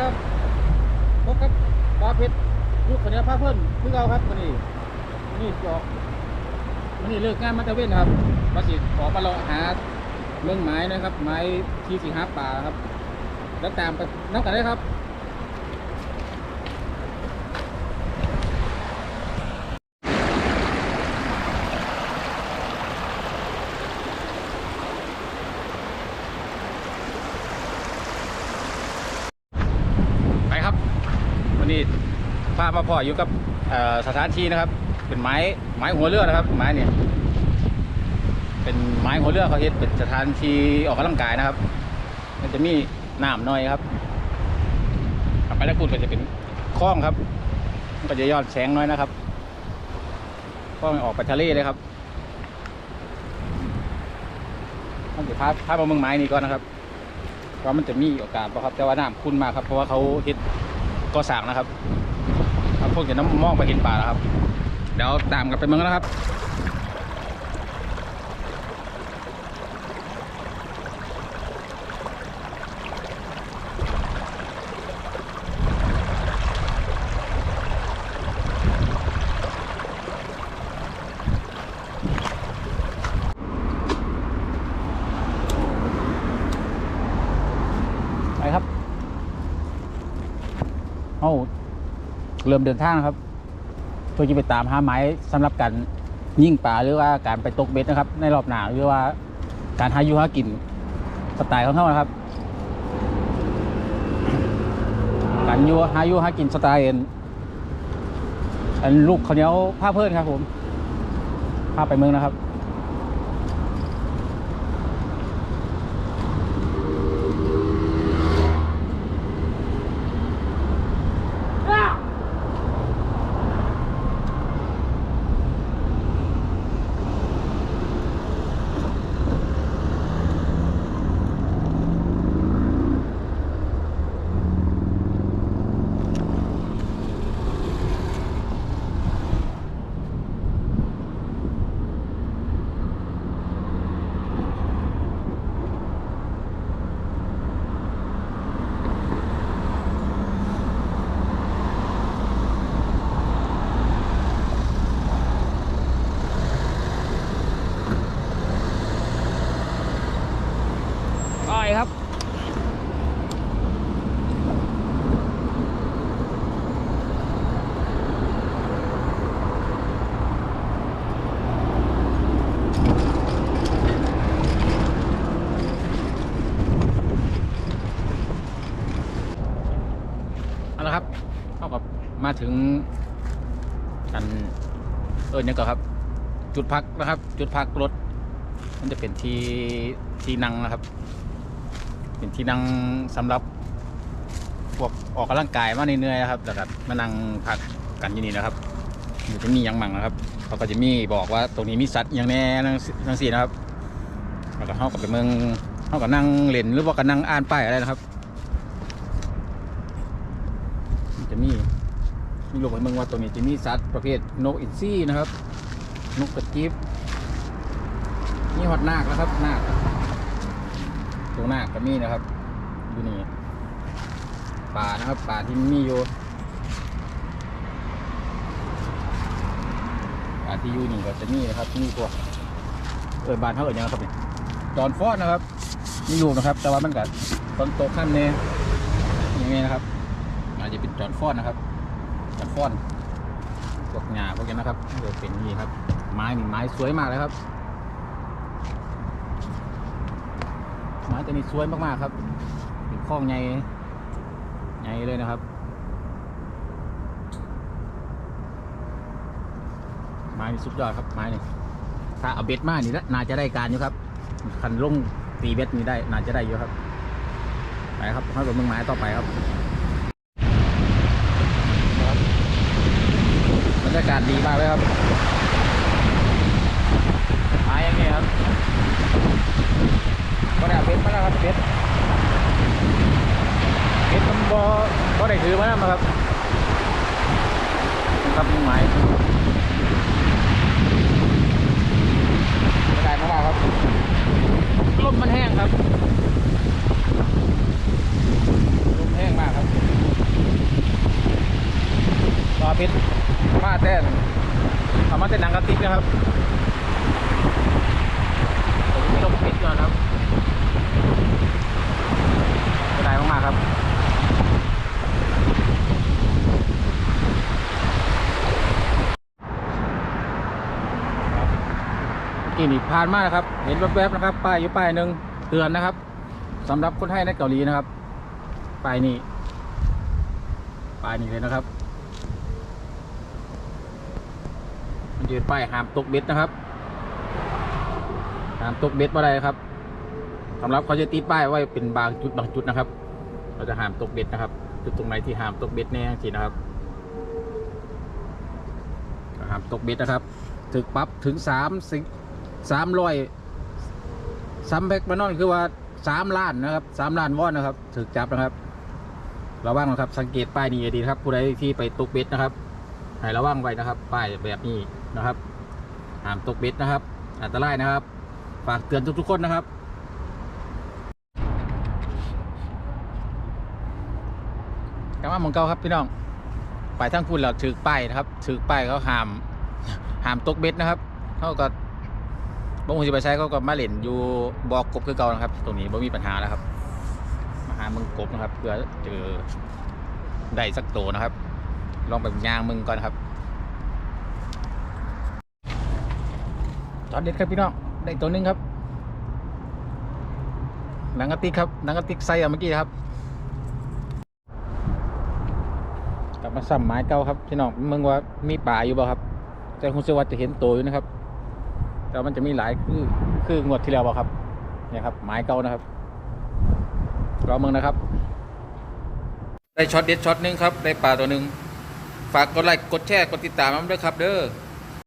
ครับพบกับปลาเพชรลูกคนี้พาเพื่อนคือเราครับวันนี้วันนี้จอกวันนี้เลิกงานมาตะเวนครับมาสิขอมาลองหาเรื่องไม้นะครับ ไม้ที่สีหาป่าครับ แล้วตามไปนับกันได้ครับ ไปครับ วันนี้พา มาพ่ออยู่กับสถานที่นะครับ เป็นไม้ไม้หัวเรือนะครับ ไม้เนี่ยเป็นไม้หัวเรือเขาเฮ็ดเป็นสถานที่ออกกำลังกายนะครับ มันจะมีน้ำหน่อยครับขับไปแล้วคุณก็จะเป็นคลองครับมันก็จะยอดแสงน้อยนะครับคลองออกไปทะเลเลยครับต้องจะพาพามาเมืองไม้นี่ก่อนนะครับว่าะมันจะมีโอกาสป่ะครับแต่ว่าน้ำคุ้นมากครับ เพราะว่าเขาเฮ็ดก่อสร้างนะครับ เอาพวกจะน้ำมองไปเห็นป่าแล้วครับ เดี๋ยวตามกันไปเมืองนะครับไปครับ เอา เริ่มเดินทางนะครับเพื่อจะไปตามหาไม้สำหรับการยิงปลาหรือว่าการไปตกเบ็ดนะครับ ในรอบหน้าหรือว่าการหาอยูหากินสไตล์ของเขานะครับ การอยูหาอยูหากินสไตล์เอ็นอันลูกเขาเนี้ยวผ้าเพื่อนครับผมพาไปเมืองนะครับ ก้อยครับ เอาละครับเท่ากับมา ถึงกัน เออเนี่ยก็ครับ จุดพักนะครับ จุดพักรถ มันจะเป็นที่ที่นั่งนะครับ เป็นที่นั่งสำหรับพวกออกกำลังกายมาเหนื่อยๆนะครับแล้วก็มานั่งพักกันอยู่นี่นะครับมันจะมียังมั่งนะครับเขาก็จะมีบอกว่าตรงนี้มีสัตว์อย่างแน่ทั้งสี่นะครับแล้วก็เข้ากับไปเมืองเข้ากับนั่งเล่นหรือว่าก็นั่งอ่านป้ายอะไรนะครับ จะมี มีรูปให้เมืองว่าตรงนี้จะมีสัตว์ประเภทนกอินทรีนะครับ นกกระจิบนี่ฮอดนาคนะครับนาคตัวนาคก็มีนะครับอยู่นี่ป่านะครับป่าที่มีอยู่ป่าที่อยู่นี่ก็จะมีนะครับมีพวกเออบานเขาเอ่ยยังครับเนี่ยจอนฟอดนะครับมีอยู่นะครับ แต่ว่ามันกับต้นโตขั้นเนี่ยอย่างเงี้ยนะครับอาจจะเป็นจอนฟอดนะครับ จอนฟอดพวกหญ้าพวกนี้นะครับเออเป็นนี่ครับ ไม้นี่ไม้สวยมากเลยครับ ไม้ตัวนี้สวยมากๆครับเป็นข้องใหญ่ใหญ่เลยนะครับ ไม้นี่สุดยอดครับไม้นี่ถ้าเอาเบ็ดมานี่ละน่าจะได้การอยู่ครับคันลงตีเบ็ดนี่ได้น่าจะได้อยู่ครับไปครับเข้ากับเมืองไม้ต่อไปครับ รรยากาศดีมากเลยครับมาอย่างนี้ครับก็ได้เอาเป็ดมาแล้วครับเป็ดเป็ดมันบ่ก็ได้ถือมาแล้วครับครับลุงไม้ไม่ มาแต่หนังกระติกนะครับผมไม่ลงพิษก่อนครับกระไดมากๆครับนี่นี่ผ่านมากนะครับ เห็นแวบๆนะครับ ป้ายอยู่ป้ายหนึ่งเตือนนะครับสำหรับคนไทยในเกาหลีนะครับป้ายนี้ป้ายนี้เลยนะครับ มันยืนป้ายห้ามตกเบ็ดนะครับห้ามตกเบ็ดอะไรครับสำหรับเขาจะติดป้ายไว้เป็นบางจุดบางจุดนะครับ เราจะห้ามตกเบ็ดนะครับ จุดตรงไหนที่ห้ามตกเบ็ดแน่สินะครับห้ามตกเบ็ดนะครับ ถึกปั๊บถึงสามสิบสามร้อยซัมแพ็กมานอนคือว่าสามล้านนะครับสามล้านวอนนะครับ ถึกจับนะครับระวังนะครับ สังเกตป้ายนี้ดีครับ ผู้ใดที่ไปตกเบ็ดนะครับให้ระวังไว้นะครับ ป้ายแบบนี้ นะครับห้ามตกเบ็ดนะครับ อันตรายนะครับ ฝากเตือนทุกๆคนนะครับกลับมามองเก่าครับพี่น้องไปทั้งพูดแล้วถือป้ายนะครับถือป้ายเขาห้ามห้ามตกเบ็ดนะครับเขาก็บางคนจะไปใช้เขาก็มาเล่นอยู่บอกกบคือเก่านะครับ ตรงนี้ไม่มีปัญหาแล้วครับมาหามึงกบนะครับเพื่อเจอได้สักตัวนะครับ ลองไปย่างมึงก่อนนครับ ตอนเด็ดครับพี่น้องได้ตัวหนึงครับหนังกระติกครับหนังกระติกใส่อะเมื่อกี้ครับกลับมาซ้ำไม้เก่าครับพี่น้องมึงว่ามีป่าอยู่บ่ครับแต่คุณเชื่อว่าจะเห็นตัวอยู่นะครับ แต่มันจะมีหลายคือคืองวดที่แล้วบ่ครับเนี่ยครับไม้เก่านะครับรอมึงนะครับ ได้ช็อตเด็ดช็อตหนึงครับได้ป่าตัวหนึ่งฝากกดไลค์กดแชร์กดติดตามมันด้วยครับ เด้อ